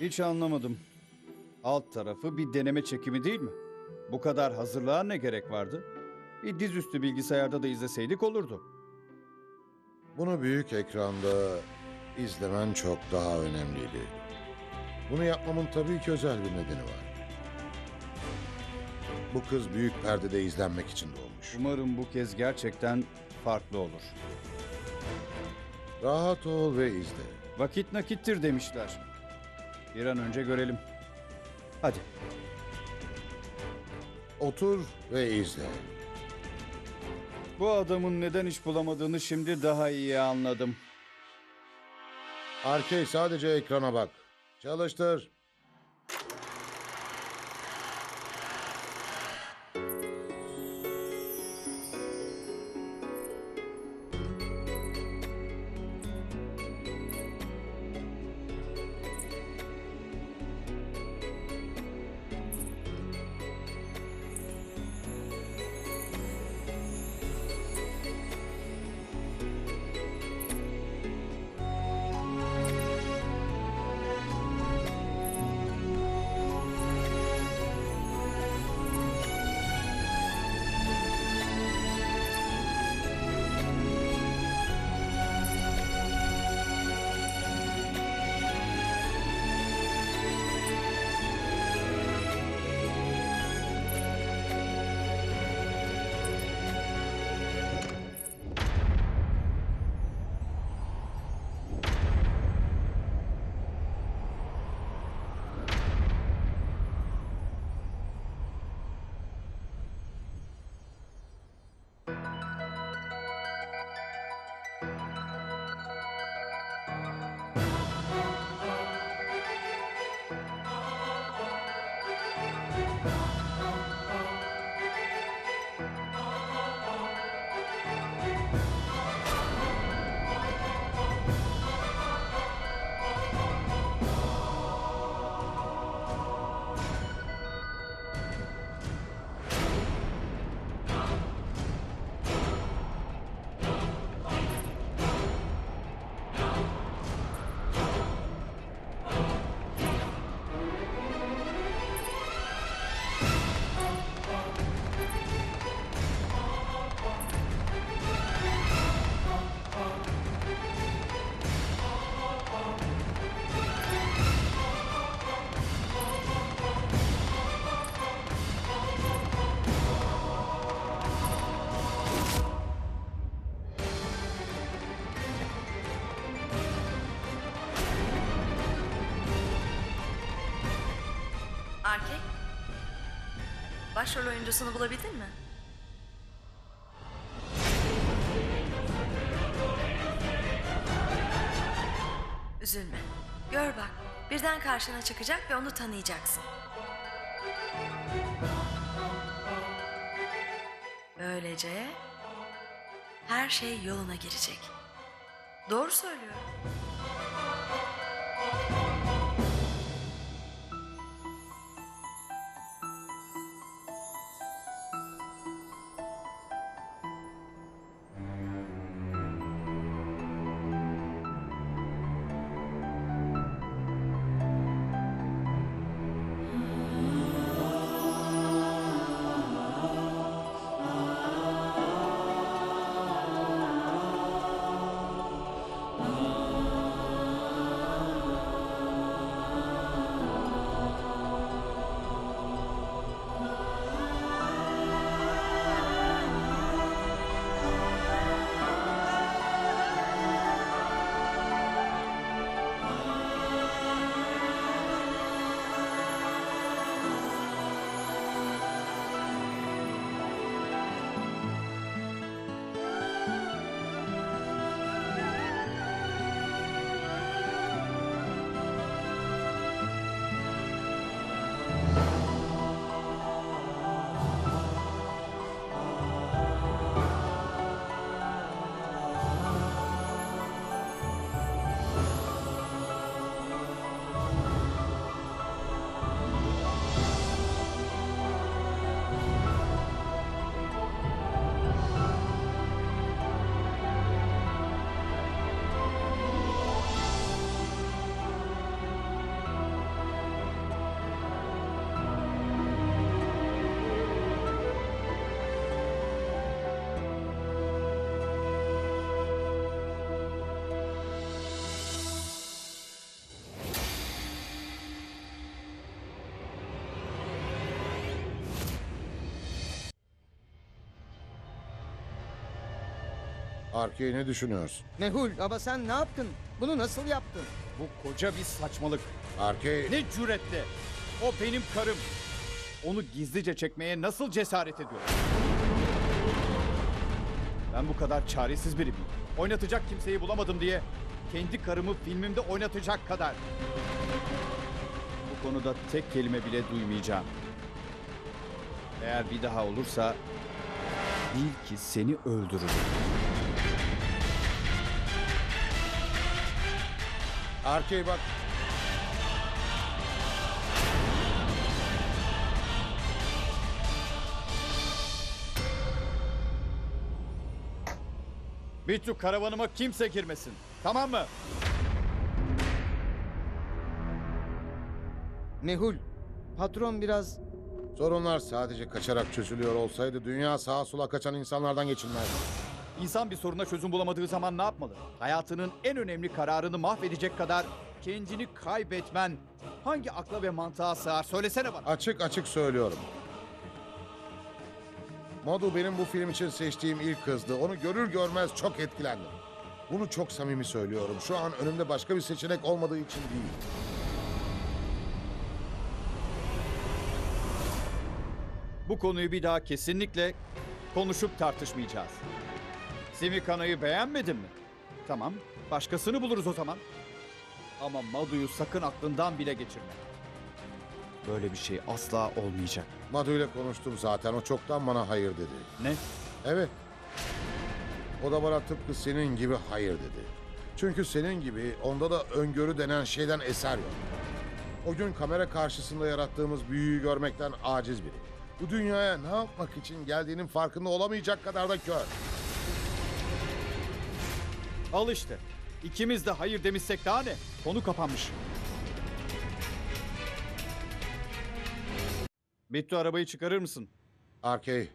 Hiç anlamadım. Alt tarafı bir deneme çekimi değil mi? Bu kadar hazırlığa ne gerek vardı? Bir dizüstü bilgisayarda da izleseydik olurdu. Bunu büyük ekranda izlemen çok daha önemliydi. Bunu yapmamın tabii ki özel bir nedeni var. Bu kız büyük perdede izlenmek için doğmuş. Umarım bu kez gerçekten farklı olur. Rahat ol ve izle. Vakit nakittir demişler. Bir an önce görelim. Hadi. Otur ve izle. Bu adamın neden iş bulamadığını şimdi daha iyi anladım. Arkey sadece ekrana bak. Çalıştır. Başrol oyuncusunu bulabildin mi? Üzülme. Gör bak. Birden karşına çıkacak ve onu tanıyacaksın. Böylece her şey yoluna girecek. Doğru söylüyorum. Arkey ne düşünüyorsun? Mehul ama sen ne yaptın? Bunu nasıl yaptın? Bu koca bir saçmalık. Arkey... Ne cüretle. O benim karım. Onu gizlice çekmeye nasıl cesaret ediyor? Ben bu kadar çaresiz biri miyim? Oynatacak kimseyi bulamadım diye kendi karımı filmimde oynatacak kadar. Bu konuda tek kelime bile duymayacağım. Eğer bir daha olursa bil ki seni öldürürüm. Arkey bak... Bittu karavanıma kimse girmesin. Tamam mı? Mehul, patron biraz... Sorunlar sadece kaçarak çözülüyor olsaydı dünya sağa sola kaçan insanlardan geçilmezdi. İnsan bir soruna çözüm bulamadığı zaman ne yapmalı? Hayatının en önemli kararını mahvedecek kadar kendini kaybetmen hangi akla ve mantığa sığar? Söylesene bana. Açık açık söylüyorum. Madu benim bu film için seçtiğim ilk kızdı. Onu görür görmez çok etkilendim. Bunu çok samimi söylüyorum. Şu an önümde başka bir seçenek olmadığı için değil. Bu konuyu bir daha kesinlikle konuşup tartışmayacağız. Simikana'yı beğenmedin mi? Tamam, başkasını buluruz o zaman. Ama Madu'yu sakın aklından bile geçirme. Böyle bir şey asla olmayacak. Madu ile konuştum zaten. O çoktan bana hayır dedi. Ne? Evet. O da bana tıpkı senin gibi hayır dedi. Çünkü senin gibi onda da öngörü denen şeyden eser yok. O gün kamera karşısında yarattığımız büyüyü görmekten aciz biri. Bu dünyaya ne yapmak için geldiğinin farkında olamayacak kadar da kör. Al işte. İkimiz de hayır demişsek daha ne? Konu kapanmış. Bittu arabayı çıkarır mısın? Arkey,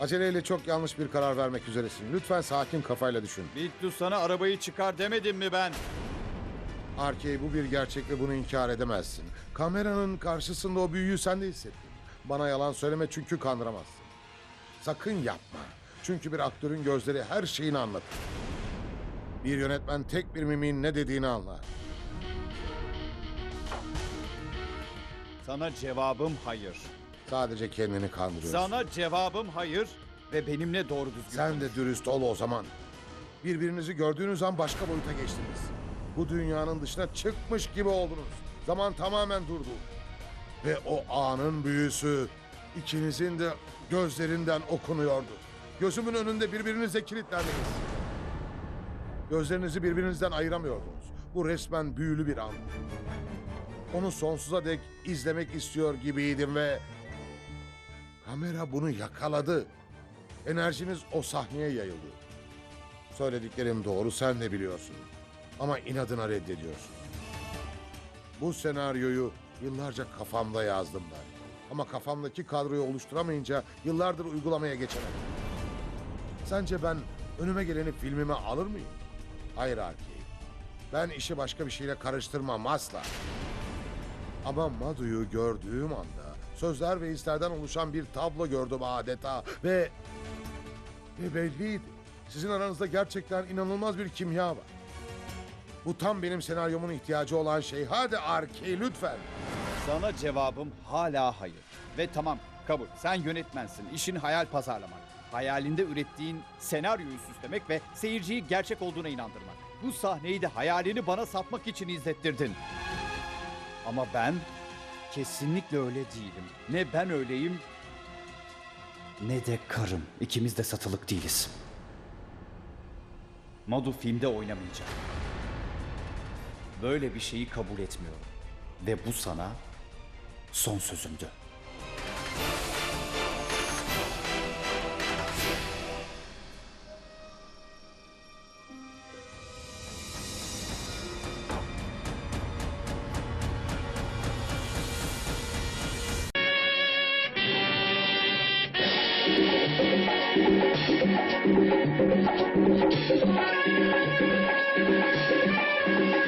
aceleyle çok yanlış bir karar vermek üzeresin. Lütfen sakin kafayla düşün. Bittu sana arabayı çıkar demedim mi ben? Arkey bu bir gerçek ve bunu inkar edemezsin. Kameranın karşısında o büyüyü sen de hissettin. Bana yalan söyleme çünkü kandıramazsın. Sakın yapma. Çünkü bir aktörün gözleri her şeyini anlatır. Bir yönetmen tek bir mimiğin ne dediğini anlar. Sana cevabım hayır. Sadece kendini kandırıyorsun. Sana cevabım hayır ve benimle doğru düzgün. Sen de dürüst ol o zaman. Birbirinizi gördüğünüz an başka boyuta geçtiniz. Bu dünyanın dışına çıkmış gibi oldunuz. Zaman tamamen durdu. Ve o anın büyüsü ikinizin de gözlerinden okunuyordu. Gözümün önünde birbirinize kilitlendiniz. Gözlerinizi birbirinizden ayıramıyordunuz. Bu resmen büyülü bir an. Onu sonsuza dek izlemek istiyor gibiydim ve... Kamera bunu yakaladı. Enerjiniz o sahneye yayıldı. Söylediklerim doğru sen de biliyorsun. Ama inadına reddediyorsun. Bu senaryoyu yıllarca kafamda yazdım ben. Ama kafamdaki kadroyu oluşturamayınca yıllardır uygulamaya geçemedim. Sence ben önüme geleni filmime alır mıyım? Hayır Arki. Ben işi başka bir şeyle karıştırmam asla. Ama Madu'yu gördüğüm anda sözler ve hislerden oluşan bir tablo gördüm adeta ve ve belliydi. Sizin aranızda gerçekten inanılmaz bir kimya var. Bu tam benim senaryomun ihtiyacı olan şey. Hadi Arki lütfen. Sana cevabım hala hayır. Ve tamam kabul. Sen yönetmensin. İşin hayal pazarlamak. Hayalinde ürettiğin senaryoyu süslemek ve seyirciyi gerçek olduğuna inandırmak. Bu sahneyi de hayalini bana satmak için izlettirdin. Ama ben kesinlikle öyle değilim. Ne ben öyleyim ne de karım. İkimiz de satılık değiliz. Madu filmde oynamayacak. Böyle bir şeyi kabul etmiyorum. Ve bu sana son sözümdü.